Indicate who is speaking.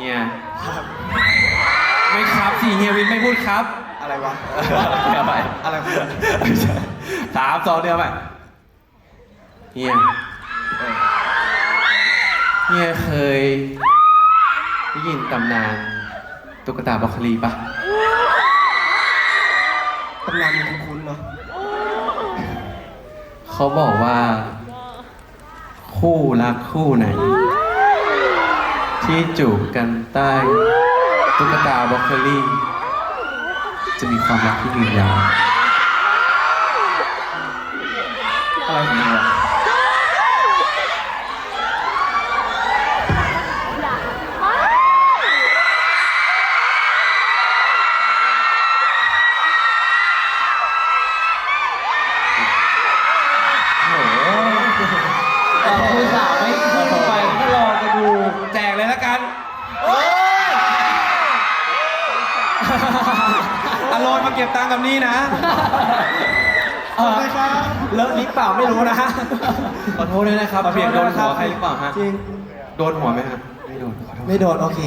Speaker 1: เฮียไม่ครับสิเฮียวินไม่พูดครับ
Speaker 2: อะไรวะ
Speaker 1: เดี๋ยวไป
Speaker 2: อะไรวะ
Speaker 1: ไม่ใช่สามสองเดียวไปเฮียเฮียเคยได้ยินตำนานตุ๊กตาบล็อกโคลีปะ
Speaker 2: ตำนานมันคุ้นๆเนาะ
Speaker 1: เขาบอกว่า คู่รักคู่ไหน ที่จูบกันใต้ตุ๊กตาบล็อกโคลีจะมีความรักที่ยืนยาว
Speaker 2: อะไรของมึงวะ
Speaker 1: โอ้โห
Speaker 3: คุณสาว
Speaker 1: อารมณ์มาเก็บตังค์กับนี่นะ
Speaker 2: ขอบคุณครับ
Speaker 3: เลอะลิปเปล่าไม่รู้นะ
Speaker 1: ขอโทษด้วยนะครับเพียงโดนหัวใครหรือเปล่าฮะ
Speaker 2: จริง
Speaker 1: โดนหัวไหมฮะไม่โดนขอโทษ
Speaker 2: ไม่โดน โอเค